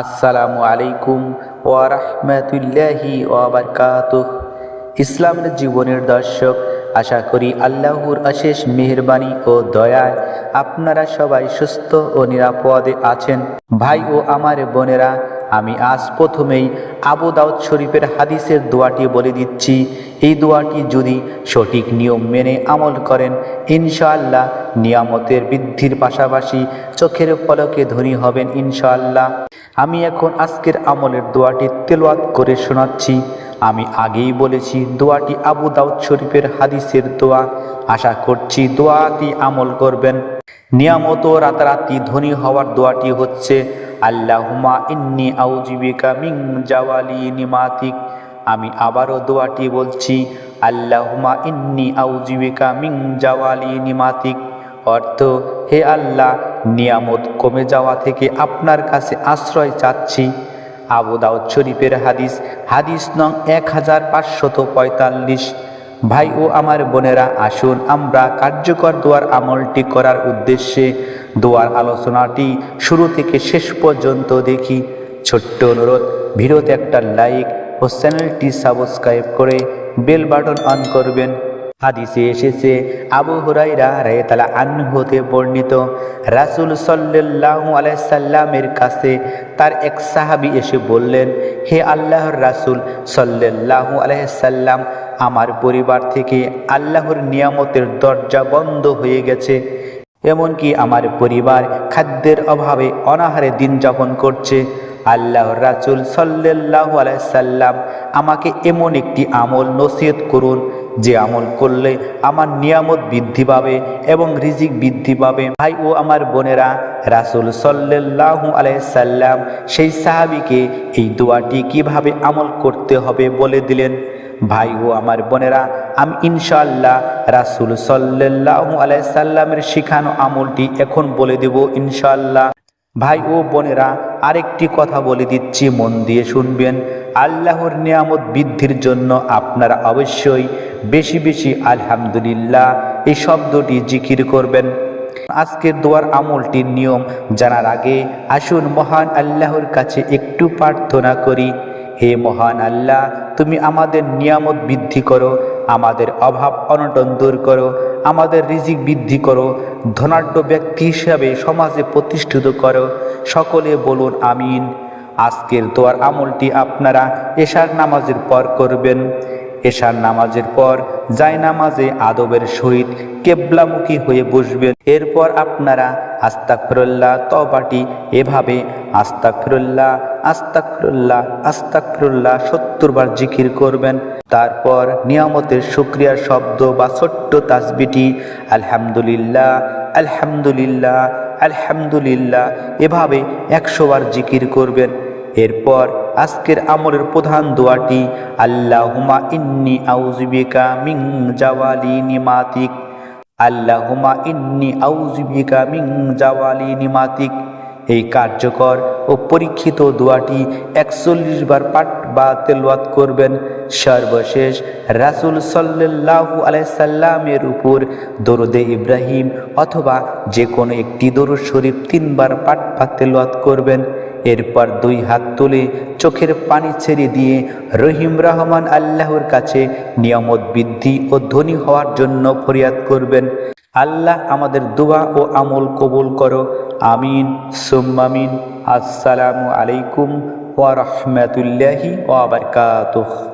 আসসালামু আলাইকুম ওয়া রাহমাতুল্লাহি ওয়া বারাকাতুহ। ইসলামের জীবনের দর্শক, আশা করি আল্লাহর অশেষ মেহেরবানি ও দয়ায় আপনারা সবাই সুস্থ ও নিরাপদে আছেন। ভাই ও আমার বোনেরা আমি আজ প্রথমেই আবু দাউদ শরীফের হাদিসের দোয়াটি বলে দিচ্ছি। এই দোয়াটি যদি সঠিক নিয়ম মেনে আমল করেন, ইনশাআল্লাহ নিয়ামতের বৃদ্ধির পাশাপাশি চোখের পলকে ধনী হবেন ইনশাআল্লাহ। আমি এখন আজকের আমলের দোয়াটি তেলাওয়াত করে শোনাচ্ছি। আমি আগেই বলেছি, দোয়াটি আবু দাউদ শরীফের হাদিসের দোয়া। আশা করছি দোয়াটি আমল করবেন। নিয়ামত রাতারাতি ধনী হওয়ার দোয়াটি হচ্ছে আল্লাহুমা ইন্নি আউজিবিকা মিং জাওয়ালি নিমাতিক। আমি আবারও দোয়াটি বলছি আল্লাহুমা ইন্নি আউজিবিকা মিং জাওয়ালি নিমাতিক। অর্থ, হে আল্লাহ, নিয়ামত কমে যাওয়া থেকে আপনার কাছে আশ্রয় চাচ্ছি। আবু দাউদ শরীফের হাদিস হাদিস নং এক হাজার পাঁচশত পঁয়তাল্লিশ। ভাই ও আমার বোনেরা, আসুন আমরা কার্যকর দোয়ার আমলটি করার উদ্দেশ্যে দোয়ার আলোচনাটি শুরু থেকে শেষ পর্যন্ত দেখি। ছোট্ট অনুরোধ, ভিডিওতে একটা লাইক ও চ্যানেলটি সাবস্ক্রাইব করে বেল বাটন অন করবেন। হাদিসে এসেছে, আবু হুরাইরা রায়তালা আন্নু হতে বর্ণিত, রাসুল সাল্লাহ আলাইসাল্লামের কাছে তার এক সাহাবি এসে বললেন, হে আল্লাহর রাসুল সাল্লাহ আলাইসাল্লাম আমার পরিবার থেকে আল্লাহর নিয়ামতের দরজা বন্ধ হয়ে গেছে। এমনকি আমার পরিবার খাদ্যের অভাবে অনাহারে দিন যাপন করছে। আল্লাহ রাসুল সাল্লাহ আলাইসাল্লাম আমাকে এমন একটি আমল নসিহত করুন যে আমল করলে আমার নিয়ামত বৃদ্ধি পাবে এবং রিজিক বৃদ্ধি পাবে। ভাই ও আমার বোনেরা, রাসুল সাল্লাহ আলাইসাল্লাম সেই সাহাবিকে এই দোয়াটি কীভাবে আমল করতে হবে বলে দিলেন? ভাই ও আমার বোনেরা, আমি ইনশাআল্লাহ রাসুল সাল্লাহ আলাইসাল্লামের শিখানো আমলটি এখন বলে দেব ইনশাআল্লাহ। ভাই ও বোনেরা আরেকটি কথা বলে দিচ্ছি, মন দিয়ে শুনবেন। আল্লাহর নিয়ামত বৃদ্ধির জন্য আপনারা অবশ্যই বেশি বেশি আলহামদুলিল্লাহ এই শব্দটি জিকির করবেন। আজকের দোয়ার আমলটির নিয়ম জানার আগে আসুন, মহান আল্লাহর কাছে একটু প্রার্থনা করি। হে মহান আল্লাহ, তুমি আমাদের নিয়ামত বৃদ্ধি করো, আমাদের অভাব অনটন দূর করো, আমাদের রিজিক বৃদ্ধি করো ধনাঢ্য ব্যক্তি হিসাবে সমাজে প্রতিষ্ঠিত করো। সকলে বলুন, আমিন। আজকের দোয়ার আমলটি আপনারা এশার নামাজের পর করবেন। এশার নামাজের পর যাই নামাজে আদবের সহিত কেবলামুখী হয়ে বসবেন। এরপর আপনারা আস্তাকফিরুল্লাহ তবাটি এভাবে আস্তাকফিরুল্লাহ আস্তাকফিরুল্লাহ আস্তাকফিরুল্লাহ সত্তর বার জিকির করবেন। তারপর নিয়ামতের শুক্রিয়ার শব্দ বা ছোট্ট তাসবিটি, আলহামদুলিল্লাহ আলহামদুলিল্লাহ আলহামদুলিল্লাহ, এভাবে একশোবার জিকির করবেন। এরপর আজকের আমলের প্রধান দোয়াটি আল্লাহুমা ইন্নি আউজিবিকা মিং জাওয়ালি নিমাতিক। আল্লাহুমা ইন্নি আউজিবিকা মিং জাওয়ালি নিমাতিক। এই কার্যকর ও পরীক্ষিত দোয়াটি একচল্লিশ বার পাঠ বা তেলওয়াত করবেন। সর্বশেষ রাসুল সাল্লাহু আলাইসাল্লামের উপর দরুদে ইব্রাহিম অথবা যে কোনো একটি দরুদ শরীফ তিনবার পাঠ বা তেলওয়াত করবেন। এরপর দুই হাত তুলে চোখের পানি ছেড়ে দিয়ে রহিম রহমান আল্লাহর কাছে নিয়ামত বৃদ্ধি ও ধনী হওয়ার জন্য ফরিয়াদ করবেন। আল্লাহ আমাদের দোয়া ও আমল কবুল করো। আমিন। সুম্মামিন আসসালামু আলাইকুম ওয়া রাহমাতুল্লাহি ওয়া বারাকাতুহু।